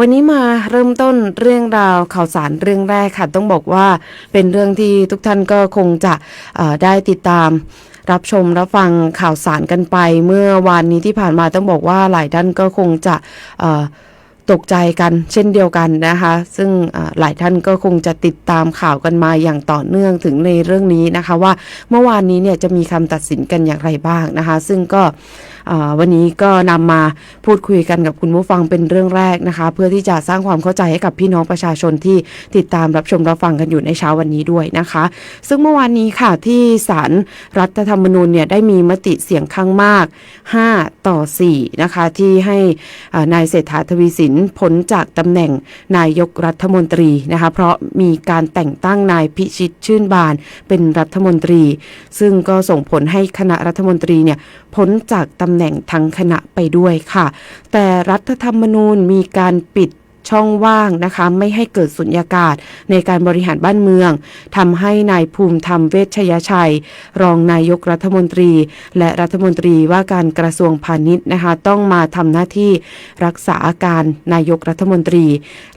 วันนี้มาเริ่มต้นเรื่องราวข่าวสารเรื่องแรกค่ะ ต้องบอกว่าเป็นเรื่องที่ทุกท่านก็คงจะได้ติดตามรับชมรับฟังข่าวสารกันไปเมื่อวานนี้ที่ผ่านมาต้องบอกว่าหลายท่านก็คงจะตกใจกันเช่นเดียวกันนะคะ ซึ่งหลายท่านก็คงจะติดตามข่าวกันมาอย่างต่อเนื่องถึงในเรื่องนี้นะคะ ว่าเมื่อวานนี้เนี่ยจะมีคำตัดสินกันอย่างไรบ้างนะคะ ซึ่งก็ วันนี้ก็นำมาพูดคุยกันกับคุณผู้ฟังเป็นเรื่องแรกนะคะ เพื่อที่จะสร้างความเข้าใจให้กับพี่น้องประชาชนที่ติดตามรับชมรับฟังกันอยู่ในเช้าวันนี้ด้วยนะคะ ซึ่งเมื่อวานนี้ค่ะที่ศาลรัฐธรรมนูญเนี่ยได้มีมติเสียงข้างมาก 5 ต่อ 4 นะคะ ที่ให้นายเศรษฐาทวีสินพ้นจากตำแหน่งนายกรัฐมนตรีนะคะเพราะมีการแต่งตั้งนายพิชิตชื่นบานเป็นรัฐมนตรี ซึ่งก็ส่งผลให้คณะรัฐมนตรีเนี่ยพ้นจากตำแหน่งทั้งคณะไปด้วยค่ะ แต่รัฐธรรมนูญมีการปิด ช่องว่างนะคะ ไม่ให้เกิดสุญญากาศในการบริหารบ้านเมืองทำให้นายภูมิธรรมเวชยชัย รองนายกรัฐมนตรี และรัฐมนตรีว่าการกระทรวงพาณิชย์นะคะ ต้องมาทำหน้าที่รักษาอาการนายกรัฐมนตรี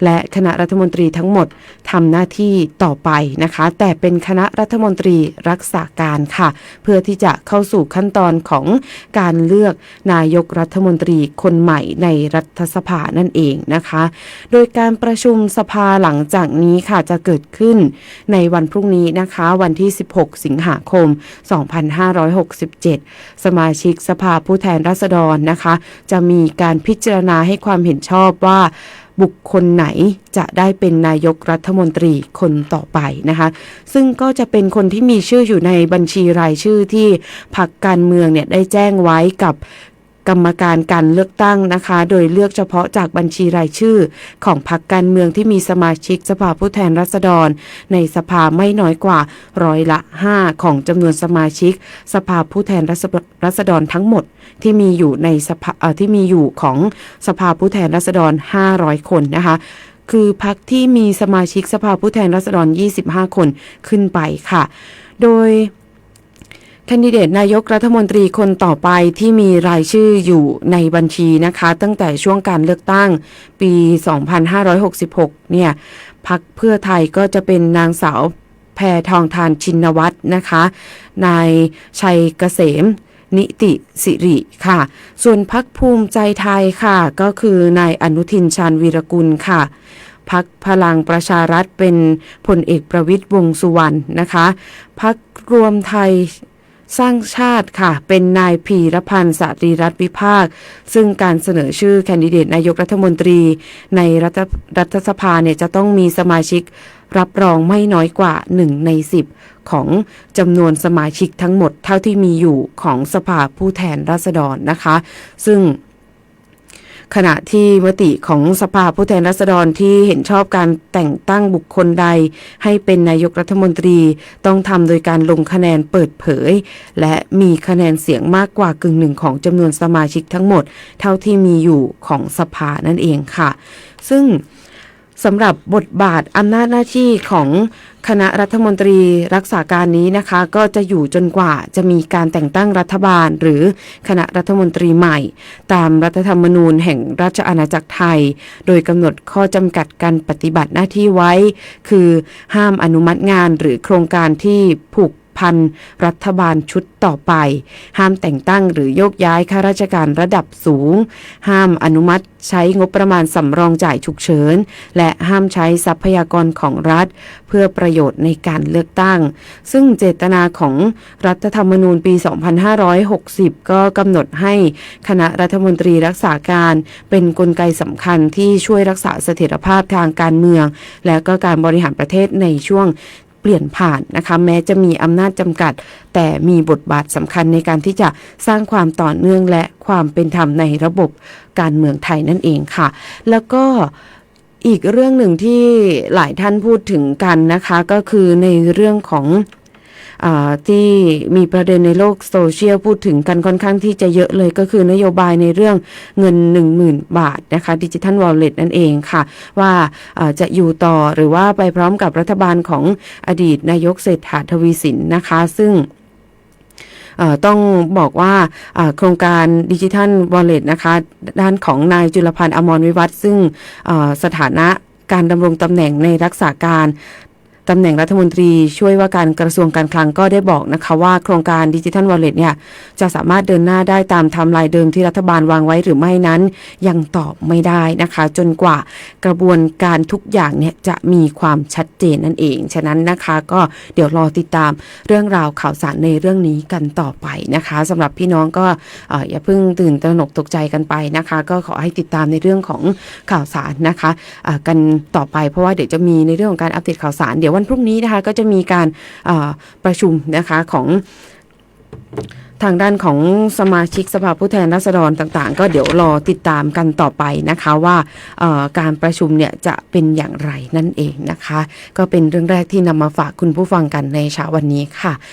และคณะรัฐมนตรีทั้งหมดทำหน้าที่ต่อไปนะคะ แต่เป็นคณะรัฐมนตรีรักษาการค่ะ เพื่อที่จะเข้าสู่ขั้นตอนของการเลือกนายกรัฐมนตรีคนใหม่ในรัฐสภานั่นเองนะคะโดยการประชุมสภาหลังจากนี้ค่ะจะเกิดขึ้นในวันพรุ่งนี้นะคะ วันที่ 16 สิงหาคม 2567 สมาชิกสภาผู้แทนราษฎรนะคะ จะมีการพิจารณาให้ความเห็นชอบว่าบุคคลไหนจะได้เป็นนายกรัฐมนตรีคนต่อไปนะคะ ซึ่งก็จะเป็นคนที่มีชื่ออยู่ในบัญชีรายชื่อที่พรรคการเมืองเนี่ยได้แจ้งไว้กับ กรรมการการเลือกตั้งนะคะ โดยเลือกเฉพาะจากบัญชีรายชื่อ ของพรรคการเมืองที่มีสมาชิกสภาผู้แทนราษฎร ในสภาไม่น้อยกว่าร้อยละ 5 ของจำนวนสมาชิก สภาผู้แทนราษฎรทั้งหมดที่มีอยู่ในสภาที่มีอยู่ของสภาผู้แทนราษฎร 500 คนนะคะคือพักที่มีสมาชิกสภาผู้แทนราษฎร 25 คนขึ้นไปค่ะ โดย แคนดิเดตนายกรัฐมนตรีคนต่อไปที่มีรายชื่ออยู่ในบัญชีนะคะ ตั้งแต่ช่วงการเลือกตั้งปี 2566 เนี่ยพักเพื่อไทยก็จะเป็นนางสาวแพทองทานชินวัตรนะคะ นายชัยเกษมนิติสิริค่ะ ส่วนพักภูมิใจไทยค่ะ ก็คือนายอนุทินชาญวีรกุลค่ะพักพลังประชารัฐเป็นพลเอกประวิตยวงสุวรรณนะคะพักรวมไทย สร้างชาติค่ะ เป็นนายพีรพันธ์สตรีรัฐวิภาค ซึ่งการเสนอชื่อแคนดิเดตนายกรัฐมนตรี ในรัฐรัฐสภาเนี่ยจะต้องมีสมาชิกรับรองไม่น้อยกว่า 1 ใน 10 ของจำนวนสมาชิกทั้งหมดเท่าที่มีอยู่ของสภาผู้แทนราษฎรนะคะ ซึ่ง ขณะที่มติของสภาผู้แทนราษฎรที่เห็นชอบการแต่งตั้งบุคคลใด ให้เป็นนายกรัฐมนตรีต้องทำโดยการลงคะแนนเปิดเผย และมีคะแนนเสียงมากกว่ากึ่งหนึ่งของจำนวนสมาชิกทั้งหมด เท่าที่มีอยู่ของสภานั่นเองค่ะ ซึ่ง สำหรับบทบาทอำนาจหน้าที่ของคณะรัฐมนตรีรักษาการนี้นะคะ ก็จะอยู่จนกว่าจะมีการแต่งตั้งรัฐบาล หรือคณะรัฐมนตรีใหม่ ตามรัฐธรรมนูญแห่งราชอาณาจักรไทย โดยกำหนดข้อจำกัดการปฏิบัติหน้าที่ไว้ คือห้ามอนุมัติงานหรือโครงการที่ผูก พันรัฐบาลชุดต่อไป ห้ามแต่งตั้งหรือโยกย้ายข้าราชการระดับสูง ห้ามอนุมัติใช้งบประมาณสำรองจ่ายฉุกเฉิน และห้ามใช้ทรัพยากรของรัฐ เพื่อประโยชน์ในการเลือกตั้ง ซึ่งเจตนาของรัฐธรรมนูญปี 2560 ก็กำหนดให้คณะรัฐมนตรีรักษาการเป็นนกลไกสำคัญที่ช่วยรักษาเสถียรภาพทางการเมือง และก็การบริหารประเทศในช่วง เปลี่ยนผ่านนะคะ แม้จะมีอำนาจจำกัด แต่มีบทบาทสำคัญในการที่จะสร้างความต่อเนื่องและความเป็นธรรมในระบบการเมืองไทยนั่นเองค่ะ แล้วก็อีกเรื่องหนึ่งที่หลายท่านพูดถึงกันนะคะ ก็คือในเรื่องของ ที่มีประเด็นในโลกโซเชียลพูดถึงกันค่อนข้างที่จะเยอะเลยก็คือนโยบายในเรื่องเงิน 10,000 บาทนะคะดิจิทัลวอลเล็ตนั่นเองค่ะ ว่าจะอยู่ต่อหรือว่าไปพร้อมกับรัฐบาลของอดีตนายกเศรษฐาทวีสินนะคะ ซึ่งต้องบอกว่าโครงการดิจิทัลวอลเล็ตนะคะ ด้านของนายจุลพันธ์อมรวิวัฒน์ซึ่งสถานะการดำรงตำแหน่งในรักษาการ ตำแหน่งรัฐมนตรีช่วยว่าการกระทรวงการคลังก็ได้บอกนะคะว่าโครงการดิจิทัลวอลเล็ตเนี่ยจะสามารถเดินหน้าได้ตามไทม์ไลน์เดิมที่รัฐบาลวางไว้หรือไม่นั้น ยังตอบไม่ได้นะคะ จนกว่ากระบวนการทุกอย่างเนี่ยจะมีความชัดเจนนั่นเอง ฉะนั้นนะคะก็เดี๋ยวรอติดตามเรื่องราวข่าวสารในเรื่องนี้กันต่อไปนะคะสำหรับพี่น้องก็ออย่าเพิ่งตื่นตระหนกตกใจกันไปนะคะ ก็ขอให้ติดตามในเรื่องของข่าวสารนะคะกันต่อไปเพราะว่าเดี๋ยวจะมีในเรื่องของการอัปเดตข่าวสารเดี๋ยววันพรุ่งนี้นะคะก็จะมีการาประชุมนะคะของทางด้านของสมาชิกสภาผู้แทนราษฎรต่างๆ ก็เดี๋ยวรอติดตามกันต่อไปนะคะว่าการประชุมเนี่ยจะเป็นอย่างไรนั่นเองนะคะ ก็เป็นเรื่องแรกที่นำมาฝากคุณผู้ฟังกันในเช้าวันนี้ค่ะ